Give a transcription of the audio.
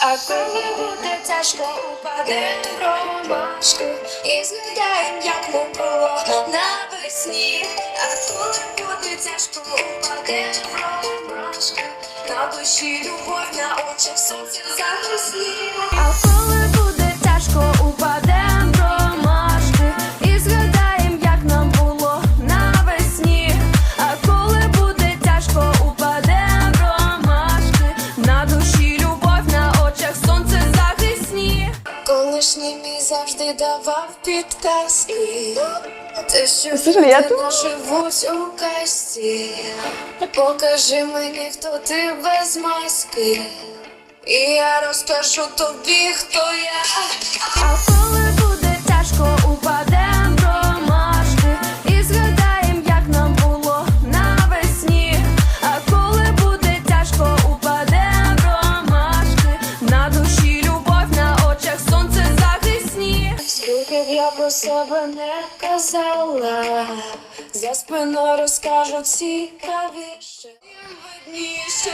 А коли буде тяжко, упаде ромашка І згадаєм, як ми було навесні. А коли буде тяжко, упаде ромашка На душі любов, на очах сонці загасні завжди давав підказки. Те, що Слушай, я наживуть у касті Покажи мені, хто ти без маски. І я розкажу тобі, хто я. А коли Скільки я про себе не казала. За спиною розкажу цікавіше. Видніше